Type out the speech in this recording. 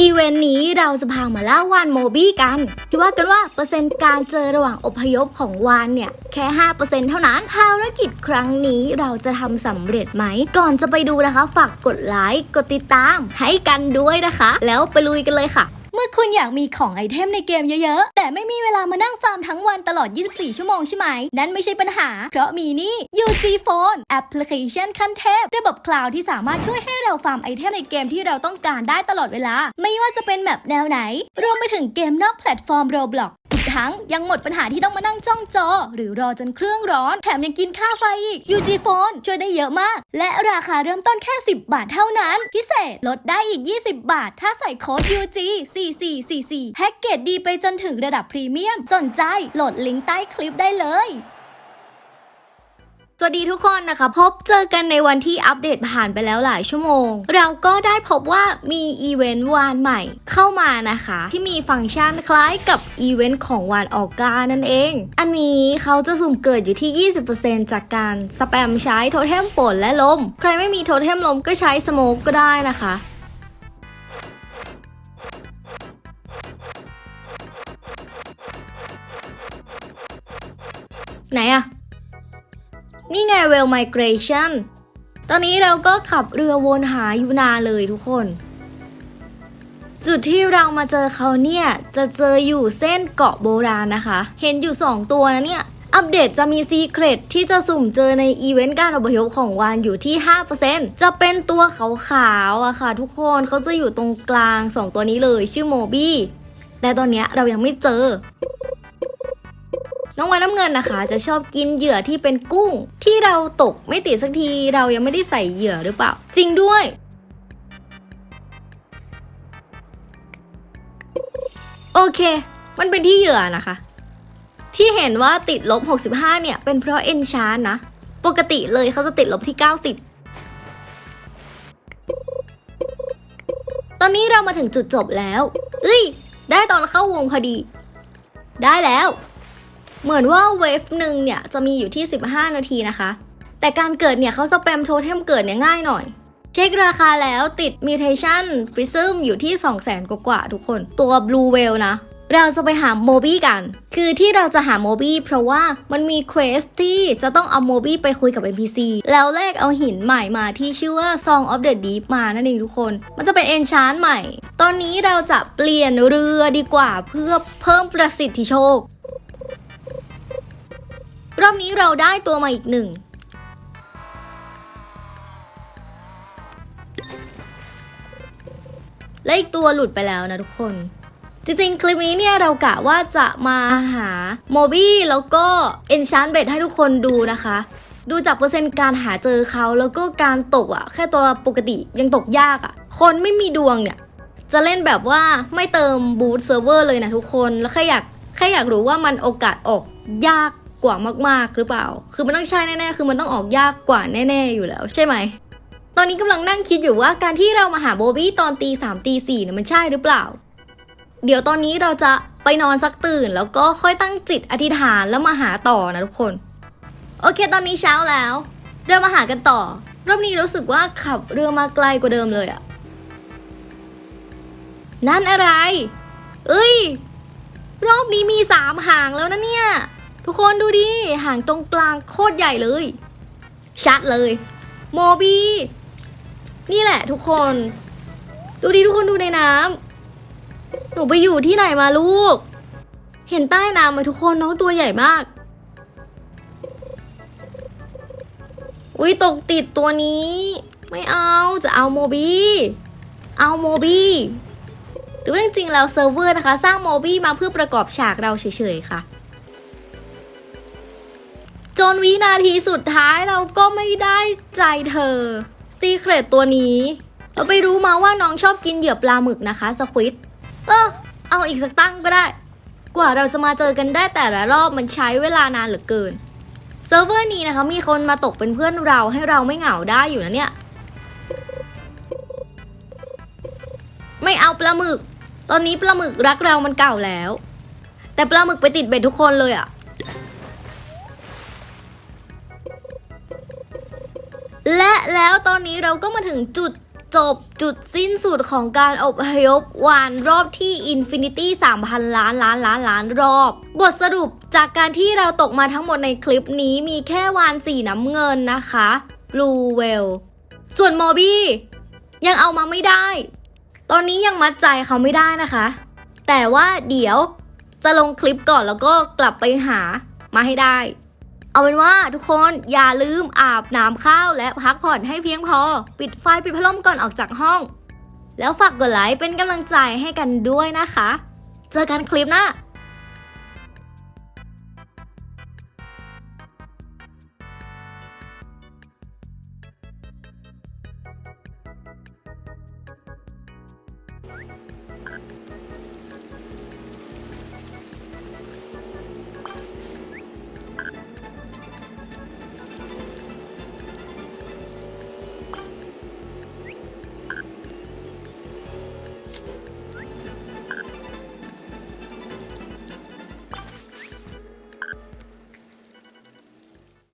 อีเวนต์นี้เราจะพามาล่าวานโมบี้กันคิดว่ากันว่าเปอร์เซ็นต์การเจอระหว่างอพยพของวานเนี่ย แค่ 5%เท่านั้น ภารกิจครั้งนี้เราจะทำสำเร็จไหม ก่อนจะไปดูนะคะ ฝากกดไลค์ กดติดตามให้กันด้วยนะคะ แล้วไปลุยกันเลยค่ะ มื่อคุณอยากมีของไอเทมในเกมเยอะๆ แต่ไม่มีเวลามานั่งฟาร์มทั้งวันตลอด 24 ชั่วโมงใช่ไหม นั่นไม่ใช่ปัญหา เพราะมีนี่ UG Phone แอปพลิเคชันขั้นเทพ ระบบคลาวด์ที่สามารถช่วยให้เราฟาร์มไอเทมในเกมที่เราต้องการได้ตลอดเวลา ไม่ว่าจะเป็นแบบแนวไหน รวมไปถึงเกมนอกแพลตฟอร์ม Roblox อีก ทั้งยังหมดปัญหาที่ต้องมานั่งจ้องจอ หรือรอจนเครื่องร้อน แถมยังกินค่าไฟอีก UG Phone ช่วยได้เยอะมาก และราคาเริ่มต้นแค่ 10 บาทเท่านั้น พิเศษลดได้อีก 20 บาท ถ้าใส่โค้ด UG 4444แพ็กเกจดีไปจนถึงระดับพรีเมียมสนใจโหลดลิงก์ใต้คลิปได้เลย สวัสดีทุกคนนะคะ พบเจอกันในวันที่อัปเดตผ่านไปแล้วหลายชั่วโมง เราก็ได้พบว่ามีอีเวนต์วานใหม่เข้ามานะคะ ที่มีฟังก์ชันคล้ายกับอีเวนต์ของวานออกกานั่นเอง อันนี้เขาจะสุ่มเกิดอยู่ที่ 20%จากการสแปมใช้โทเทมฝนและลม ใครไม่มีโทเทมลมก็ใช้สโมกก็ได้นะคะไหนอะ นี่ไงเวลไมเกรชันตอนนี้เราก็ขับเรือวนหาอยู่นานเลยทุกคน จุดที่เรามาเจอเขาเนี่ย จะเจออยู่เส้นเกาะโบราณนะคะ เห็นอยู่ 2 ตัวนะเนี่ย อัปเดตจะมีซีเครตที่จะสุ่มเจอในอีเวนต์การอพยพของวานอยู่ที่ 5%จะเป็นตัวขาวๆอะค่ะ ทุกคนเขาจะอยู่ตรงกลาง 2 ตัวนี้เลย ชื่อโมบี้แต่ตอนเนี้ยเรายังไม่เจอ น้องวานน้ำเงินนะคะ จะชอบกินเหยื่อที่เป็นกุ้ง ที่เราตกไม่ติดสักทีเรายังไม่ได้ใส่เหยื่อหรือเปล่า จริงด้วย โอเค มันเป็นที่เหยื่อนะคะ ที่เห็นว่าติดลบ 65 เนี่ย เป็นเพราะเอนชานนะ ปกติเลยเขาจะติดลบที่ 90ตอนนี้เรามาถึงจุดจบแล้ว เอ้ย ได้ตอนเข้าวงพอดี ได้แล้ว เหมือนว่าเวฟหนึ่งเนี่ยจะมีอยู่ที่ 15 นาทีนะคะ แต่การเกิดเนี่ยเขาสแปมโทเทมเกิดเนี่ยง่ายหน่อย เช็คราคาแล้วติด Mutation Prism อยู่ที่ 200,000 กว่าๆทุกคน ตัว Blue Whale นะ เราจะไปหาโมบี้กัน คือที่เราจะหาโมบี้เพราะว่ามันมีเควสที่จะต้องเอาโมบี้ไปคุยกับ NPC แล้วแลกเอาหินใหม่มาที่ชื่อว่า Song of the Deep มานั่นเองทุกคน มันจะเป็น Enchant ใหม่ ตอนนี้เราจะเปลี่ยนเรือดีกว่าเพื่อเพิ่มประสิทธิโชค รอบนี้เราได้ตัวมาอีกหนึ่ง และอีกตัวหลุดไปแล้วนะทุกคน จริงๆ คลิปนี้เนี่ยเรากะว่าจะมาหาโมบี้แล้วก็เอนชานเบดให้ทุกคนดูนะคะ ดูจากเปอร์เซ็นต์การหาเจอเขาแล้วก็การตกอะแค่ตัวปกติยังตกยากอะ คนไม่มีดวงเนี่ยจะเล่นแบบว่าไม่เติมบูตเซิร์ฟเวอร์เลยนะทุกคน แล้วแค่อยากแค่อยากรู้ว่ามันโอกาสออกยาก กว่ามากๆหรือเปล่า คือมันต้องใช่แน่ๆ คือมันต้องออกยากกว่าแน่ ๆ อยู่แล้ว ใช่ไหม ตอนนี้กำลังนั่งคิดอยู่ว่าการที่เรามาหาโบบี้ตอนตีสามตีสี่เนี่ยมันใช่หรือเปล่า เดี๋ยวตอนนี้เราจะไปนอนสักตื่น แล้วก็ค่อยตั้งจิตอธิษฐานแล้วมาหาต่อนะทุกคน โอเค ตอนนี้เช้าแล้ว เรามาหากันต่อ รอบนี้รู้สึกว่าขับเรือมาไกลกว่าเดิมเลยอะนั่นอะไร เอ้ย รอบนี้มีสามหางแล้วนะเนี่ย ทุกคนดูดิ หางตรงกลางโคตรใหญ่เลย ชัดเลย โมบี้นี่แหละทุกคน ดูดิทุกคนดูในน้ำหนูไปอยู่ที่ไหนมาลูก เห็นใต้น้ำไหมทุกคนน้องตัวใหญ่มาก อุ้ยตกติดตัวนี้ ไม่เอาจะเอาโมบี้เอาโมบี้หรือว่จริงๆแล้วเซิร์ฟเวอร์นะคะ สร้างโมบี้มาเพื่อประกอบฉากเราเฉยๆค่ะ จนวินาทีสุดท้ายเราก็ไม่ได้ใจเธอซีเครตตัวนี้ เราไปรู้มาว่าน้องชอบกินเหยื่อปลาหมึกนะคะสควิตเออเอาอีกสักตั้งก็ได้ กว่าเราจะมาเจอกันได้แต่ละรอบมันใช้เวลานานเหลือเกินเซิร์ฟเวอร์นี้นะคะมีคนมาตกเป็นเพื่อนเราให้เราไม่เหงาได้อยู่นะเนี่ย ไม่เอาปลาหมึก ตอนนี้ปลาหมึกรักเรามันเก่าแล้ว แต่ปลาหมึกไปติดเบ็ดทุกคนเลยอะ และแล้วตอนนี้เราก็มาถึงจุดจบจุดสิ้นสุดของการอบพยพวานรอบที่ Infinity 3,000 ล้านล้านล้านล้านรอบ บทสรุปจากการที่เราตกมาทั้งหมดในคลิปนี้มีแค่วานสีน้ำเงินนะคะ Blue Whale ส่วนโมบี้ยังเอามาไม่ได้ ตอนนี้ยังมัดใจเขาไม่ได้นะคะ แต่ว่าเดี๋ยวจะลงคลิปก่อนแล้วก็กลับไปหามาให้ได้ เอาเป็นว่าทุกคนอย่าลืมอาบน้ำข้าวและพักผ่อนให้เพียงพอ ปิดไฟปิดพัดลมก่อนออกจากห้อง แล้วฝากกดไลค์เป็นกำลังใจให้กันด้วยนะคะ เจอกันคลิปหน้า